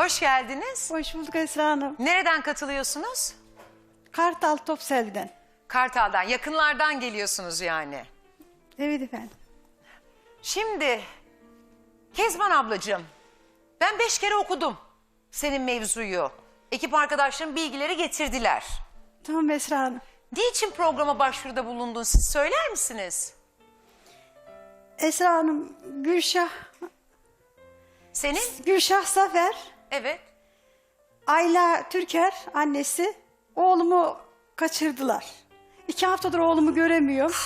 Hoş geldiniz. Hoş bulduk Esra Hanım. Nereden katılıyorsunuz? Kartal Topsel'den. Kartal'dan, yakınlardan geliyorsunuz yani. Evet efendim. Şimdi Kezban ablacığım, ben beş kere okudum senin mevzuyu. Ekip arkadaşlarım bilgileri getirdiler. Tamam Esra Hanım. Niçin programa başvuruda bulundun siz söyler misiniz? Esra Hanım, Gülşah, Senin? Gülşah Zafer, Evet. Ayla Türker annesi oğlumu kaçırdılar. İki haftadır oğlumu göremiyorum.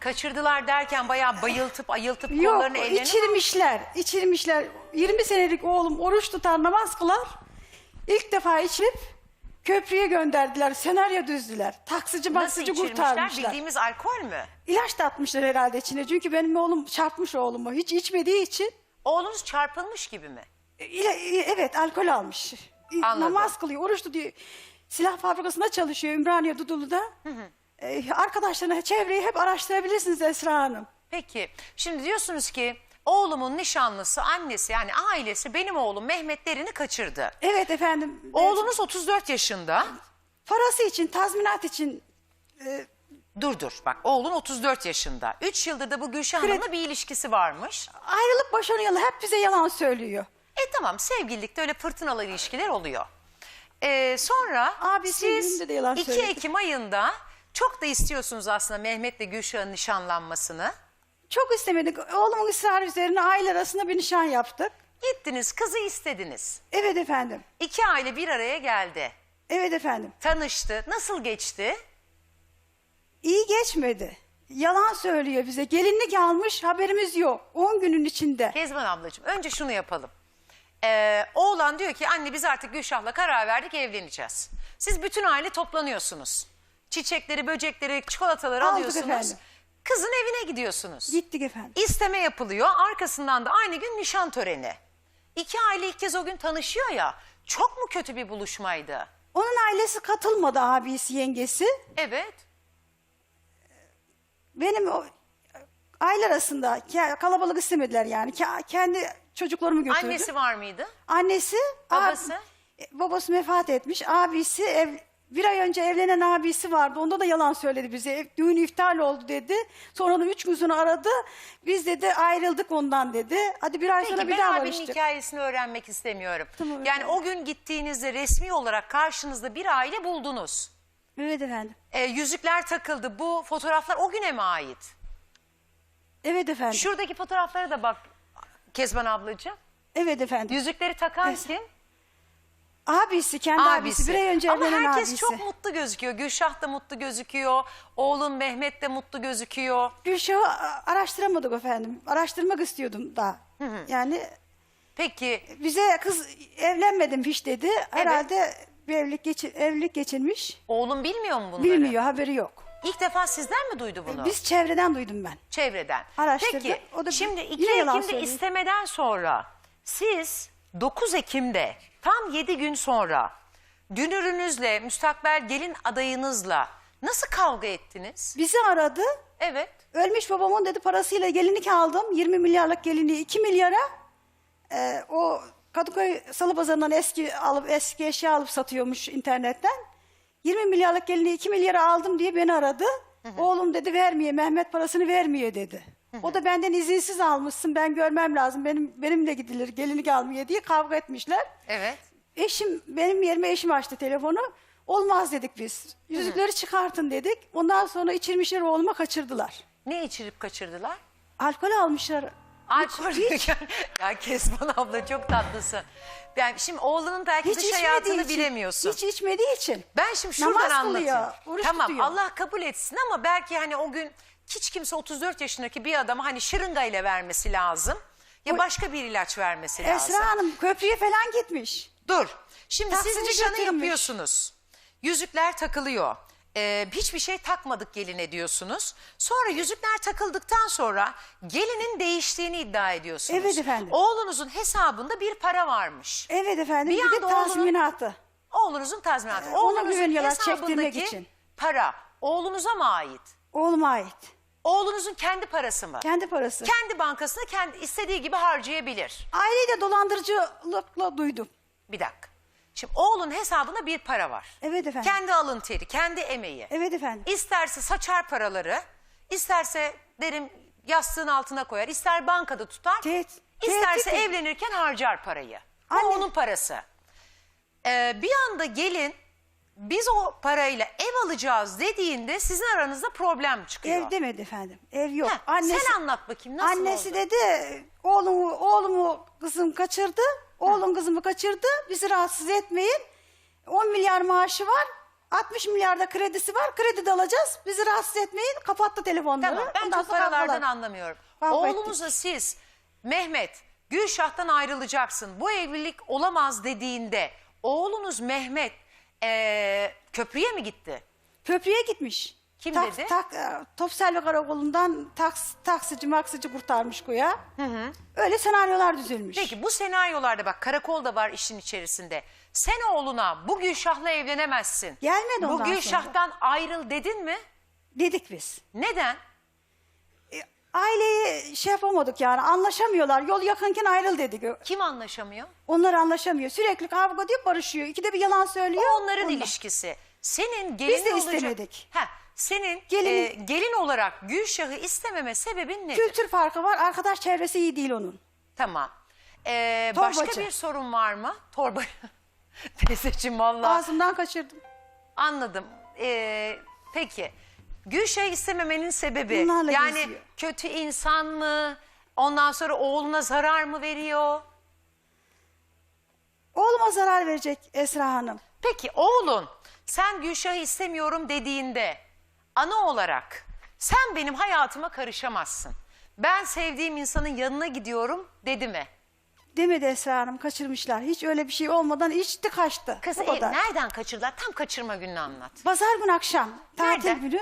Kaçırdılar derken bayağı bayıltıp ayıltıp Yok, kollarını ellerini... içirmişler, içirmişler. 20 senelik oğlum oruç tutar, namaz kılar. İlk defa içirip köprüye gönderdiler, senaryo düzdüler. Taksici Nasıl maksici içirmişler? kurtarmışlar. Bildiğimiz alkol mü? İlaç da atmışlar herhalde içine. Çünkü benim oğlum çarpmış oğlumu. Hiç içmediği için Oğlunuz çarpılmış gibi mi? E, ile- evet alkol almış. E, Anladım. Namaz kılıyor, oruç tutuyor. Silah fabrikasında çalışıyor Ümraniye Dudullu'da. E, arkadaşlarına, çevreyi hep araştırabilirsiniz Esra Hanım. Peki şimdi diyorsunuz ki oğlumun nişanlısı annesi yani ailesi benim oğlum Mehmet Derin'i kaçırdı. Evet efendim. e, Oğlunuz 34 yaşında. Parası için, tazminat için Dur dur bak oğlun 34 yaşında. 3 yıldır da bu Gülşah Hanım'la bir ilişkisi varmış. ayrılıp boşanıyorlar. Hep bize yalan söylüyor. E tamam sevgililikte öyle fırtınalı ilişkiler oluyor. Ee, sonra Abisi siz düğünde de yalan 2 söyledi. Ekim ayında çok da istiyorsunuz aslında Mehmet'le Gülşah'ın nişanlanmasını. Çok istemedik. Oğlumun ısrarı üzerine aile arasında bir nişan yaptık. Gittiniz kızı istediniz. Evet efendim. İki aile bir araya geldi. Evet efendim. Tanıştı. Nasıl geçti? İyi geçmedi. Yalan söylüyor bize. Gelinlik almış haberimiz yok. 10 günün içinde. Kezban ablacığım önce şunu yapalım. Ee, oğlan diyor ki anne biz artık Gülşah'la karar verdik evleneceğiz. Siz bütün aile toplanıyorsunuz. Çiçekleri, böcekleri, çikolataları Aldık alıyorsunuz. efendim. Kızın evine gidiyorsunuz. Gittik efendim. İsteme yapılıyor. Arkasından da aynı gün nişan töreni. İki aile ilk kez o gün tanışıyor ya. Çok mu kötü bir buluşmaydı? Onun ailesi katılmadı abisi, yengesi. Evet. Benim o aile arasında ke- kalabalık istemediler yani. Ke- kendi çocuklarımı götürdü. Annesi var mıydı? Annesi, Babası? ab- e, babası vefat etmiş. Abisi ev, bir ay önce evlenen abisi vardı. Onda da yalan söyledi bize. Düğün iptal oldu dedi. Sonra da üç gün sonra aradı. Biz dedi ayrıldık ondan dedi. Hadi bir ay sonra Peki bir ben daha abinin barıştık. hikayesini öğrenmek istemiyorum. Tamam yani efendim. o gün gittiğinizde resmi olarak karşınızda bir aile buldunuz. Evet efendim. E, yüzükler takıldı. Bu fotoğraflar o güne mi ait? Evet efendim. Şuradaki fotoğraflara da bak Kezban ablacığım. Evet efendim. Yüzükleri takan Evet. kim? Abisi, kendi abisi. Bir ay önce Ama evlenen herkes abisi. çok mutlu gözüküyor. Gülşah da mutlu gözüküyor. Oğlum Mehmet de mutlu gözüküyor. Gülşah'ı a- araştıramadık efendim. Araştırmak istiyordum da. Yani Peki bize kız evlenmedim hiç dedi. Herhalde bir evlilik, geçi, evlilik geçirmiş. oğlum bilmiyor mu bunları? Bilmiyor, haberi yok. İlk defa sizden mi duydu bunu? Biz çevreden duydum ben. Çevreden. Araştırdık. Peki O da şimdi yine 2 yalan Ekim'de istemeden sonra siz 9 Ekim'de tam 7 gün sonra dünürünüzle, müstakbel gelin adayınızla nasıl kavga ettiniz? Bizi aradı. Evet. Ölmüş babamın dedi parasıyla gelinlik aldım. 20 milyarlık gelinliği 2 milyara. Ee, o Kadıköy Salı Pazarı'ndan eski alıp eski eşya alıp satıyormuş internetten. 20 milyarlık gelinliği 2 milyara aldım diye beni aradı. Oğlum dedi vermiyor Mehmet parasını vermiyor dedi. O da benden izinsiz almışsın ben görmem lazım benim benimle gidilir gelinlik almıyor diye kavga etmişler. Evet. Eşim benim yerime eşim açtı telefonu. Olmaz dedik biz. Yüzükleri çıkartın dedik. Ondan sonra içirmişler oğluma kaçırdılar. Ne içirip kaçırdılar? Alkol almışlar. Alkol. ya Kezban abla çok tatlısın. Yani şimdi oğlunun belki Hiç dış içmediği hayatını için. bilemiyorsun. Hiç içmediği için. Ben şimdi şuradan Namaz anlatayım. kılıyor, tamam tutuyor. Allah kabul etsin ama belki hani o gün hiç kimse 34 yaşındaki bir adama hani şırınga ile vermesi lazım. Ya Bu- başka bir ilaç vermesi lazım. Esra Hanım köprüye falan gitmiş. Dur. Şimdi siz Taksici nişanı götürmüş. yapıyorsunuz. Yüzükler takılıyor. Ee, hiçbir şey takmadık geline diyorsunuz. Sonra yüzükler takıldıktan sonra gelinin değiştiğini iddia ediyorsunuz. Evet efendim. Oğlunuzun hesabında bir para varmış. Evet efendim Bir bir, de oğlunun- tazminatı. Oğlunuzun tazminatı. Ee, ona Oğlunuzun güveniyorlar çektirmek için. para oğlunuza mı ait? Oğluma ait. Oğlunuzun kendi parası mı? Kendi parası. Kendi bankasına kendi istediği gibi harcayabilir. Aileyi de dolandırıcılıkla duydum. Bir dakika. Şimdi oğlun hesabında bir para var. Evet efendim. Kendi alın teri, kendi emeği. Evet efendim. İsterse saçar paraları, isterse derim yastığın altına koyar, ister bankada tutar, Tehdit- isterse tehdit- evlenirken harcar parayı. Bu Anne- onun parası. Ee, bir anda gelin biz o parayla ev alacağız dediğinde sizin aranızda problem çıkıyor. Ev demedi efendim. Ev yok. Heh, sen anlat bakayım nasıl Annesi oldu? dedi oğlumu, oğlumu kızım kaçırdı. Oğlum kızımı kaçırdı. Bizi rahatsız etmeyin. 10 milyar maaşı var. 60 milyarda kredisi var. Kredi de alacağız. Bizi rahatsız etmeyin. Kapattı telefonları. Tamam ben Ondan çok sonra paralardan anlamıyorum. Kavga Oğlunuzla siz Mehmet Gülşah'tan ayrılacaksın bu evlilik olamaz dediğinde oğlunuz Mehmet ee, köprüye mi gitti? Köprüye gitmiş. Kim Tak- dedi? Tak, e, Topselvi Karakolu'ndan taks, taksici maksici kurtarmış koya. Öyle senaryolar düzülmüş. Peki bu senaryolarda bak karakol da var işin içerisinde. Sen oğluna bu Gülşah'la evlenemezsin. Gelmedi Bu ondan sonra. Gülşah'tan ayrıl dedin mi? Dedik biz. Neden? Aileyi şey yapamadık yani anlaşamıyorlar. Yol yakınken ayrıl dedik. Kim anlaşamıyor? Onlar anlaşamıyor. Sürekli kavga diyor barışıyor. İkide bir yalan söylüyor. O onların Ondan. ilişkisi. Senin gelin Biz de olacak... istemedik. Heh, senin Gelini- e, gelin olarak Gülşah'ı istememe sebebin nedir? Kültür farkı var. Arkadaş çevresi iyi değil onun. Tamam. Torbacı. başka bir sorun var mı? Torba. Teyzeciğim valla Ağzımdan kaçırdım. anladım. Ee, peki. Gülşah'ı istememenin sebebi Bunlarla yani geziyor. kötü insan mı? Ondan sonra oğluna zarar mı veriyor? Oğluma zarar verecek Esra Hanım. Peki oğlun sen Gülşah'ı istemiyorum dediğinde ana olarak sen benim hayatıma karışamazsın. Ben sevdiğim insanın yanına gidiyorum dedi mi? Demedi Esra Hanım kaçırmışlar. Hiç öyle bir şey olmadan içti kaçtı. Kız Bu e, kadar. nereden kaçırdılar? Tam kaçırma gününü anlat. Pazar günü akşam tatil Nerede? günü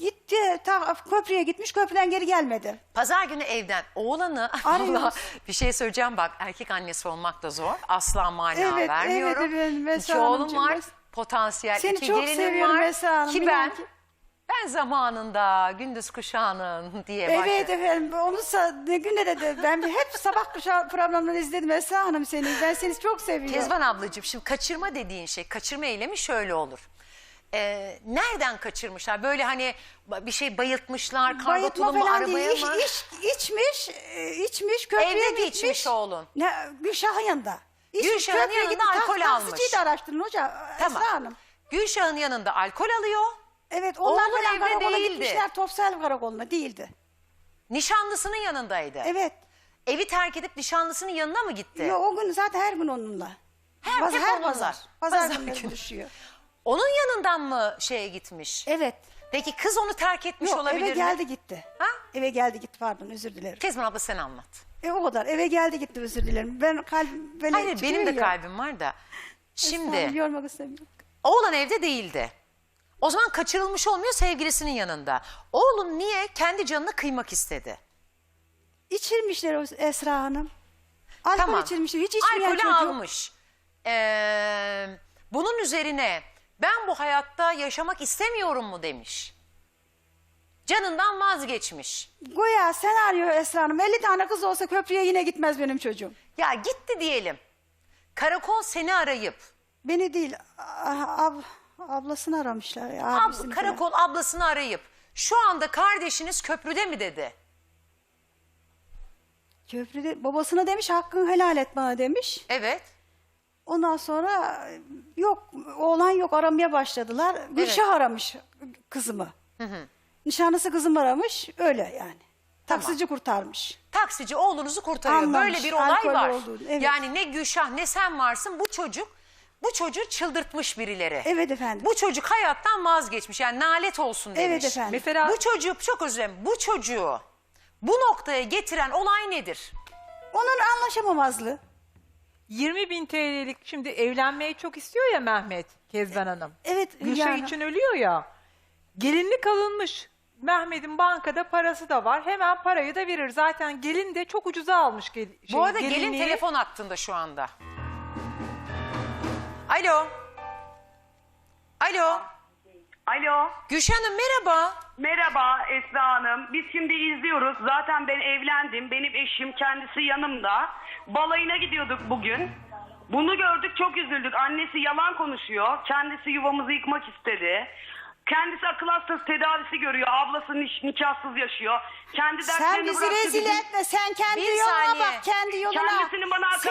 gitti ta, köprüye gitmiş köprüden geri gelmedi. Pazar günü evden oğlanı Arıyoruz. Bir şey söyleyeceğim bak erkek annesi olmak da zor. Asla mana Evet, vermiyorum. evet efendim, Esra İki oğlum Hanımcığım, var. ben- Potansiyel Seni iki çok gelinim seviyorum var. Esra Hanım, Ki inan ben ki. ben zamanında gündüz kuşağının diye Evet başladım. efendim onu sa- ne günde dedi. Ben bir hep sabah kuşağı programlarını izledim Esra Hanım seni. Ben seni çok seviyorum. Kezban ablacığım şimdi kaçırma dediğin şey kaçırma eylemi şöyle olur. Ee, nereden kaçırmışlar? Böyle hani ba- bir şey bayıltmışlar, karga Bayıltma tulumlu falan arabaya değil. İç, mı? iç, içmiş, e, içmiş, köprüye Evde mi gitmiş. içmiş oğlun? Ne, Gülşah'ın yanında. Gülşah'ın köprüye yanında alkol almış. Taksiciyi de araştırın hocam Tamam. Esra Hanım. Gülşah'ın yanında alkol alıyor. Evet onlar Oğlun falan evde karakola değildi. gitmişler. Topsel karakoluna değildi. Nişanlısının yanındaydı. Evet. Evi terk edip nişanlısının yanına mı gitti? Yo, o gün zaten her gün onunla. Her- Paz- hep her onunla. pazar. Pazar, Pazar günleri günü. buluşuyor. Onun yanından mı şeye gitmiş? Evet. Peki kız onu terk etmiş Yok olabilir eve mi? geldi gitti. Ha? Eve geldi gitti pardon özür dilerim. Kezban abla sen anlat. E o kadar eve geldi gitti özür dilerim. Ben kalbim böyle Hayır benim de ya. kalbim var da. Şimdi yormak istemiyorum. oğlan evde değildi. O zaman kaçırılmış olmuyor sevgilisinin yanında. Oğlum niye kendi canını kıymak istedi? İçirmişler o Esra Hanım. Alkol içirmişler. Hiç içmeyen Alkolü çocuk. almış. Ee, bunun üzerine ben bu hayatta yaşamak istemiyorum mu demiş. Canından vazgeçmiş. Goya senaryo Esra Hanım. 50 tane kız olsa köprüye yine gitmez benim çocuğum. Ya gitti diyelim. Karakol seni arayıp Beni değil a- ab, ablasını aramışlar. Ya, ab, abisini falan. karakol ablasını arayıp şu anda kardeşiniz köprüde mi dedi. Köprüde babasına demiş hakkını helal et bana demiş. Evet. Ondan sonra yok oğlan yok aramaya başladılar. Gülşah aramış kızımı. Nişanlısı kızım aramış öyle yani. Taksici kurtarmış. Taksici oğlunuzu kurtarıyor. Anlamış, Böyle bir olay var. olduğunu, evet. Yani ne Gülşah ne sen varsın bu çocuk bu çocuğu çıldırtmış birileri. Evet efendim. Bu çocuk hayattan vazgeçmiş. Yani nalet olsun demiş. Evet efendim. Mesela Bu çocuğu çok özür dilerim. Bu çocuğu bu noktaya getiren olay nedir? Onun anlaşamamazlığı. 20 bin TL'lik şimdi evlenmeyi çok istiyor ya Mehmet Kezban Hanım. Evet Hülya Gülşah Hanım. için ölüyor ya. Gelinlik alınmış. Mehmet'in bankada parası da var. Hemen parayı da verir. Zaten gelin de çok ucuza almış. Gel, şey, Bu arada gelin gelinliği. telefon hattında şu anda. Alo. Alo. Alo, Gülşah Hanım merhaba. merhaba Esra Hanım. Biz şimdi izliyoruz. Zaten ben evlendim. Benim eşim kendisi yanımda. Balayına gidiyorduk bugün. Bunu gördük çok üzüldük. Annesi yalan konuşuyor. Kendisi yuvamızı yıkmak istedi. Kendisi akıl hastası tedavisi görüyor. Ablası niş- nikahsız yaşıyor. Kendi Sen dertlerini bizi bıraktı. rezil bizim- etme. Sen kendi Bir yoluna saniye. bak. Kendi yoluna. Kendisinin bana akıl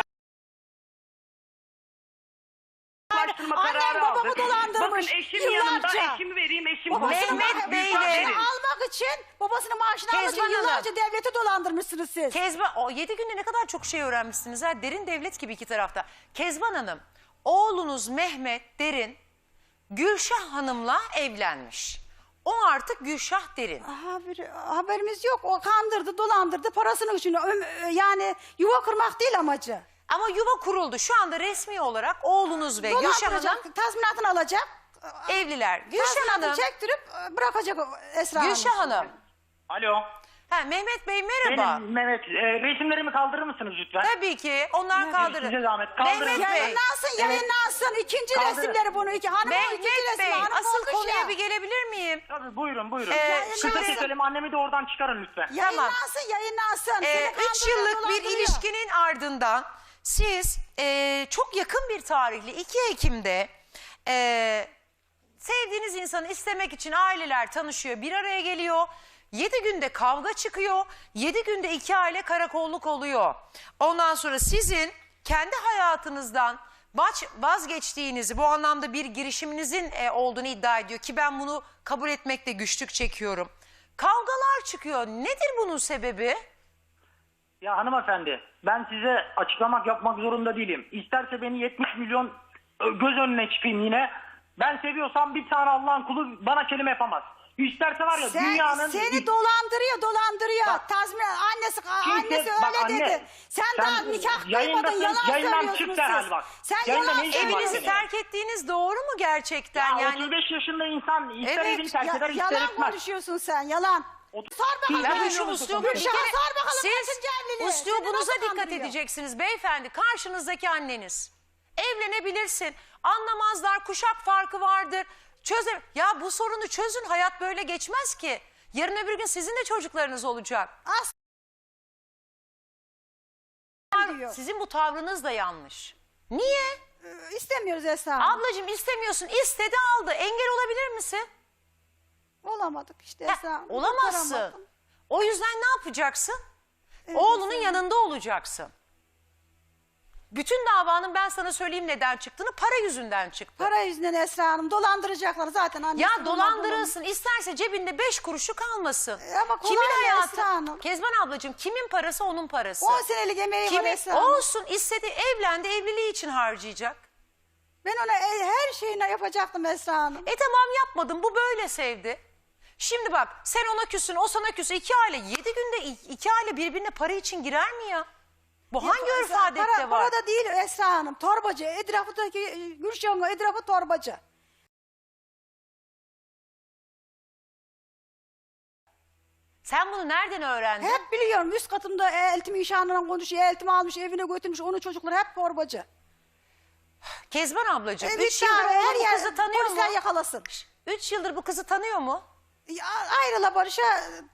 Annem kararı babamı aldık. dolandırmış Bakın eşim yıllarca. yanımda. Eşimi vereyim. Eşim Babasının Mehmet maaşını almak için, babasının maaşını almak için Hanım. yıllarca devleti dolandırmışsınız siz. Kezban, o 7 günde ne kadar çok şey öğrenmişsiniz ha. Derin devlet gibi iki tarafta. Kezban Hanım, oğlunuz Mehmet Derin, Gülşah Hanım'la evlenmiş. O artık Gülşah Derin. Haber, haberimiz yok. O kandırdı, dolandırdı. Parasını için öm- yani yuva kurmak değil amacı. Ama yuva kuruldu. Şu anda resmi olarak oğlunuz ve Gülşah Hanım Dolandıracak, tazminatını alacak. evliler. Gülşah Tazminatını Hanım, çektirip e, bırakacak Esra Hanım. Gülşah Hanım. Alo. Ha, Mehmet Bey merhaba. Benim Mehmet. E, resimlerimi kaldırır mısınız lütfen? Tabii ki onlar kaldırır. size zahmet, kaldırın. Mehmet Bey, Yayınlansın, yayınlansın. İkinci Kaldırın. resimleri bunu. iki hanım o ikinci Mehmet resmi. Bey hanım asıl olmuş konuya ya. bir gelebilir miyim? Tabii buyurun buyurun. Ee, Kısa şimdi- keselim annemi de oradan çıkarın lütfen. Yayınlansın, yayınlansın. Ee, Seni üç kandırıyor, yıllık bir dolandırıyor. ilişkinin ardından siz e, çok yakın bir tarihli 2 Ekim'de e, sevdiğiniz insanı istemek için aileler tanışıyor, bir araya geliyor. 7 günde kavga çıkıyor. 7 günde iki aile karakolluk oluyor. Ondan sonra sizin kendi hayatınızdan vazgeçtiğinizi bu anlamda bir girişiminizin e, olduğunu iddia ediyor ki ben bunu kabul etmekte güçlük çekiyorum. Kavgalar çıkıyor. Nedir bunun sebebi? Ya hanımefendi ben size açıklamak yapmak zorunda değilim. İsterse beni 70 milyon e, göz önüne çıkayım yine. Ben seviyorsam bir tane Allah'ın kulu bana kelime yapamaz. İsterse var ya Sen, dünyanın... seni dolandırıyor, dolandırıyor. Bak. Tazminat annesi Kimse- annesi bak öyle anne, dedi. Sen, sen daha nikah kıymadın, yalan yayından söylüyorsunuz çık siz. bak. Sen yalan ne işin var Evinizi senin? terk ettiğiniz doğru mu gerçekten? Ya yani 35 yaşında insan ister Evet, evini terk Ya- eder ister yalan etmez. konuşuyorsun sen, yalan. Ot- Sor bakalım. Ben şu uslubu bir kere sor bakalım siz evliliği? Seni uslubunuza nasıl dikkat kandırıyor? edeceksiniz beyefendi. Karşınızdaki anneniz. Evlenebilirsin. Anlamazlar kuşak farkı vardır. Çözer. Ya bu sorunu çözün. Hayat böyle geçmez ki. Yarın öbür gün sizin de çocuklarınız olacak. As diyor. Sizin bu tavrınız da yanlış. Niye? Ee, İstemiyoruz Esra Hanım. Ablacığım istemiyorsun. İstedi aldı. Engel olabilir misin? Olamadık işte Ha, Esra Hanım. olamazsın. Kurtaramadım. O yüzden ne yapacaksın? Oğlunun yanında olacaksın. Bütün davanın ben sana söyleyeyim neden çıktığını para yüzünden çıktı. Para yüzünden Esra Hanım dolandıracaklar zaten annesi. ya bunlar dolandırılsın isterse cebinde beş kuruşu kalmasın. E ama kolay hayatı? Esra Hanım? Kezban ablacığım kimin parası onun parası. dolandırılıyor. 10 senelik emeği var Kimin Esra Hanım. olsun istedi evlendi evliliği için harcayacak. Ben ona e- her şeyini yapacaktım Esra Hanım. E tamam yapmadın bu böyle sevdi. Şimdi bak sen ona küsün o sana küsün iki aile yedi günde i- iki aile birbirine para için girer mi ya? Bu hangi örf adette para, var? Para da değil Esra Hanım. Torbacı. Etrafındaki e, Gülşah'ın etrafı torbacı. Sen bunu nereden öğrendin? Hep biliyorum üst katımda eltimi inşaatından konuşuyor. Eltimi almış evine götürmüş. Onun çocukları hep torbacı. Kezban ablacığım E, üç yıldır her bu yer kızı tanıyor mu? polisler yakalasın. Üç yıldır bu kızı tanıyor mu? Ya, ayrıla Barış'a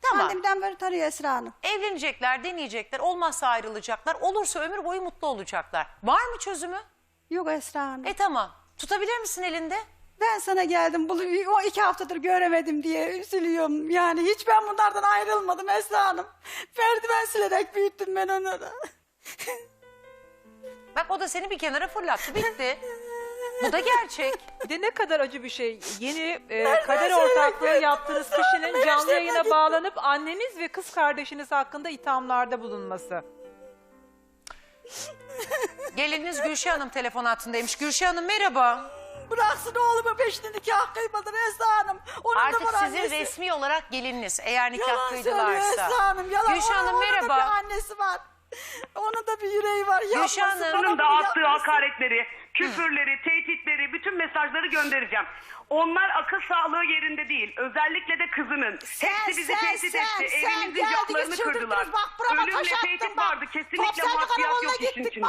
Tamam. pandemiden beri tanıyor Esra Hanım. Evlenecekler, deneyecekler. Olmazsa ayrılacaklar. Olursa ömür boyu mutlu olacaklar. Var mı çözümü? Yok Esra Hanım. E tamam. Tutabilir misin elinde? Ben sana geldim. Bunu o iki haftadır göremedim diye üzülüyorum. Yani hiç ben bunlardan ayrılmadım Esra Hanım. Merdiven silerek büyüttüm ben onları. Bak o da seni bir kenara fırlattı. Bitti. Bu da gerçek. Bir de ne kadar acı bir şey. Yeni e, kader ortaklığı yaptığınız kişinin canlı yayına bağlanıp anneniz ve kız kardeşiniz hakkında ithamlarda bulunması. Gelininiz Gülşah Hanım telefon hattındaymış. Gülşah Hanım merhaba. Bıraksın oğlumu peşini nikah kıymadan Esra Hanım. Onun da Artık var sizin annesi. resmi olarak gelininiz eğer nikah Yalan söylüyor kıydılarsa. Esra Hanım. Yalan. Gülşah Onun- Hanım onun da merhaba. bir annesi var. Onun da bir yüreği var. Yapmasın, Hanım. bana da attığı yapmasın. hakaretleri, küfürleri, tehditleri, bütün mesajları göndereceğim. Onlar akıl sağlığı yerinde değil. Özellikle de kızının. Sen, Hepsi bizi sen, tehdit sen, etti. sen Evimizin geldiniz, camlarını kırdılar. Bak burama Ölümle taş tehdit bak. vardı. Kesinlikle Topselci maddiyat yok karakoluna işin gittik, içinde.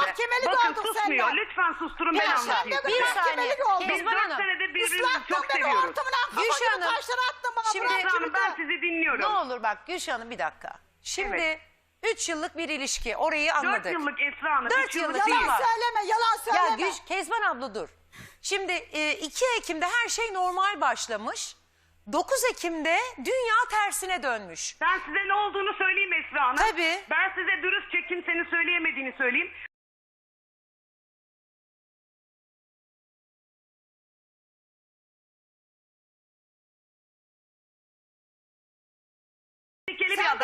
Bakın susmuyor. senden. Lütfen susturun ben sen anlatayım. bir saniye. Biz dört senedir birbirimizi Islattın çok seviyoruz. Gülşah Hanım, şimdi- Hanım ben sizi dinliyorum. Ne olur bak Gülşah Hanım bir dakika. Şimdi Evet. Üç yıllık bir ilişki. Orayı anladık. Dört yıllık Esra Hanım. Dört üç yıllık yıllık değil. Yalan söyleme, yalan Ya söyleme. Güç, Kezban abla dur. Şimdi e, 2 Ekim'de her şey normal başlamış. 9 Ekim'de dünya tersine dönmüş. Ben size ne olduğunu söyleyeyim Esra Hanım. Tabii. Ben size dürüstçe kimsenin söyleyemediğini söyleyeyim.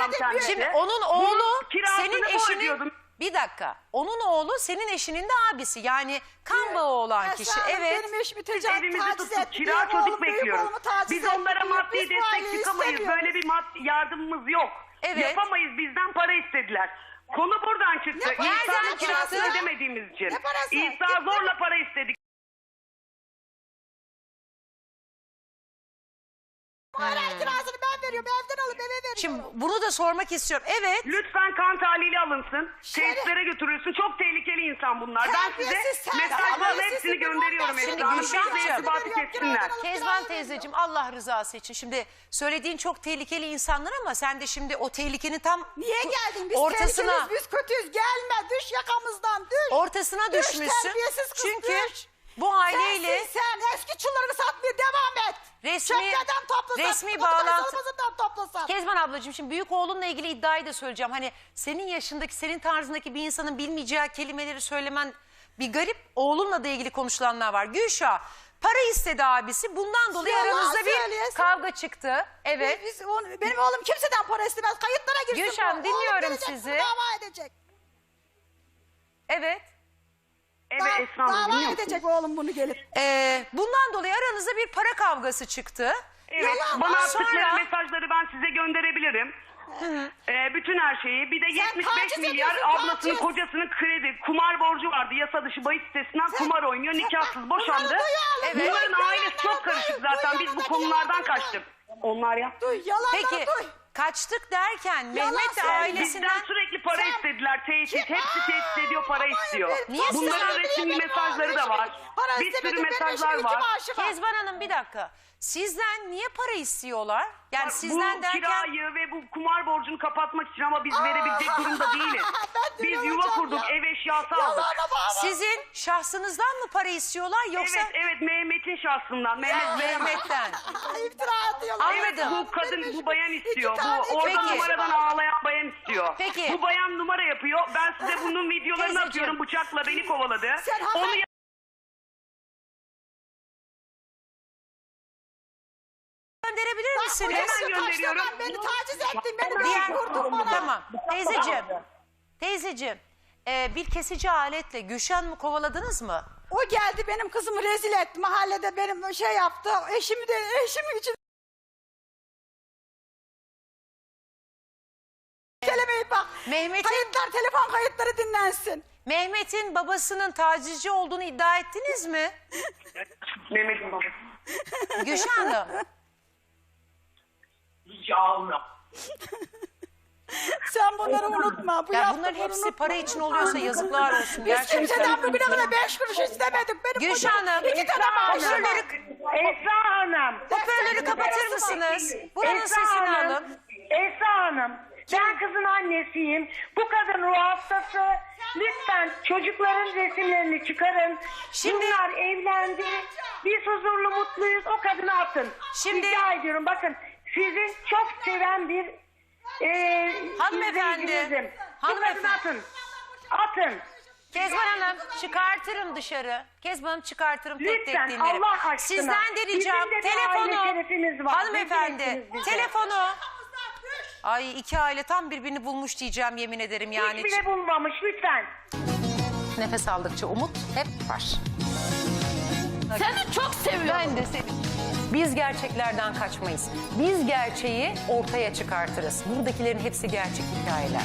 Adam kendisi. Şimdi onun oğlu Bunun kirasını senin o eşinin... Bir dakika. Onun oğlu senin eşinin de abisi. Yani kan bağı olan Esra kişi. Hanım, Evet. Benim eşimi tecavüz evimizi taciz tuttuk. etti. Kira Benim çocuk oğlum, büyük bekliyoruz. oğlumu taciz Biz etti onlara diyor. maddi Biz bu destek aileyi çıkamayız. istemiyoruz. Böyle bir maddi yardımımız yok. Evet. Yapamayız. Bizden para istediler. Konu buradan çıktı. Ne parası? İsa'nın Nereden kirasını çıktı? ödemediğimiz için. Ne parası? İsa Kim zorla para istedik. Hala itirazını ben veriyorum. Evden alıp eve veriyorum. Şimdi bunu da sormak istiyorum. Evet. Lütfen kan tahlili alınsın. Şeref- Testlere götürülsün. Çok tehlikeli insan bunlar. Ben size Terbiyesiz mesajlarla terbiyesiz hepsini bir gönderiyorum. Şimdi Esra Hanım. Gülşah'cığım- Bizle irtibatı Veriyorum, kessinler. kiradan alıp Kezban teyzeciğim Allah rızası için. Şimdi söylediğin çok tehlikeli insanlar ama sen de şimdi o tehlikenin tam Niye geldin? Biz ortasına tehlikeliyiz, biz kötüyüz. Gelme, düş yakamızdan, düş. ortasına Düş, düşmüşsün. terbiyesiz kız, Çünkü düş. Bu aileyle Sensin sen. Eski çullarını satmaya devam et. Resmi- Çöplerden toplasan. resmi bağlantı- toplasan. Kezban ablacığım şimdi büyük oğlunla ilgili iddiayı da söyleyeceğim. Hani senin yaşındaki, senin tarzındaki bir insanın bilmeyeceği kelimeleri söylemen bir garip. Oğlunla da ilgili konuşulanlar var. Gülşah para istedi abisi. Bundan dolayı Yalan aranızda bir söylüyorsun. kavga çıktı. Evet. Biz, biz onu- benim oğlum kimseden para istemez. Kayıtlara girsin. Gülşen, bu. Oğlum dinliyorum gelecek, sizi. Dava edecek. Evet. Evet Da- Esra Hanım dava edecek oğlum bunu gelip. Ee, bundan dolayı aranızda bir para kavgası çıktı. Evet, Yalan. bana Sonra- attıkları mesajları ben size gönderebilirim. Ee, bütün her şeyi. Bir de Sen 75 taciz milyar ediyorsun, ablasının taciz. kocasının kredi, kumar borcu vardı. Yasa dışı bahis sitesinden kumar oynuyor. Nikahsız boşandı. Bunları duyalım. Evet. Bunların Duy, ailesi duyanları çok karışık duy, zaten. Biz bu duyanları konulardan duy. kaçtık. Onlar ya. Duy yalanları Peki duy. kaçtık derken Mehmet de ailesinden... Bizden sürekli para Sen- istediler. Tehdit. Kim- Hepsi tehdit ediyor, para Aman istiyor. be, Niye Bunların sen- resimli mesajları da var. Para Bir istemedi, sürü benim mesajlar eşimin iki var. maaşı var. Kezban Hanım bir dakika. Sizden niye para istiyorlar? Yani sizden bu derken... kirayı ve bu kumar borcunu kapatmak için ama biz verebilecek durumda değiliz. Biz yuva kurduk, ya. ev eşyası aldık. Sizin şahsınızdan mı para istiyorlar yoksa Evet, evet Mehmet'in şahsından. Mehmet veremez. Mehmet'ten? İftira atıyorlar. Evet Anladım. bu kadın, bu bayan istiyor. Bu orada Peki. numaradan ağlayan bayan istiyor. Peki. Bu bayan numara yapıyor. Ben size bunun videolarını Teyzeciğim. atıyorum. Bıçakla beni kovaladı. Sen Onu misiniz? Hemen gönderiyorum. ben Beni taciz ettin. Beni Diğer... vurdun bana. Tamam. Teyzeciğim. Teyzeciğim. e, bir kesici aletle Gülşen mi kovaladınız mı? O geldi benim kızımı rezil etti. Mahallede benim şey yaptı. Eşimi de eşim için Kelimeyi bak. Mehmet'in Kayıtlar, telefon kayıtları dinlensin. Mehmet'in babasının tacizci olduğunu iddia ettiniz mi? Mehmet'in babası. Gülşen Hanım. Sen bunları unutma. Bu Ya yaptıklarını bunların hepsi unutma. para için oluyorsa yazıklar olsun Biz kimseden gerçekten. bugüne kadar beş kuruş istemedik. Benim Gülşen kocam Hanım. iki tane maaşı var. Hoparlörü, Esra Hanım. hoparlörü kapatır mısınız? Buranın Esra sesini Hanım. alın. Esra Hanım. Ben kızın annesiyim. Bu kadın ruh hastası. Lütfen çocukların resimlerini çıkarın. Şimdi- Bunlar evlendi. Biz huzurlu mutluyuz. O kadını atın. Şimdi- Rica ediyorum. Bakın sizi çok seven bir e, Hanımefendi, hanımefendi. atın. Atın. Kezban Hanım çıkartırım dışarı. Kezban Hanım çıkartırım tek tek Lütfen, dinlerim. Allah aşkına. Sizden de ricam Bizim de bir telefonu. aile şerefimiz var. Hanımefendi telefonu. Ay iki aile tam birbirini bulmuş diyeceğim yemin ederim yani. Hiç bile bulmamış lütfen. Nefes aldıkça umut hep var. Seni çok seviyorum. Ben de seni. Biz gerçeklerden kaçmayız. Biz gerçeği ortaya çıkartırız. Buradakilerin hepsi gerçek hikayeler.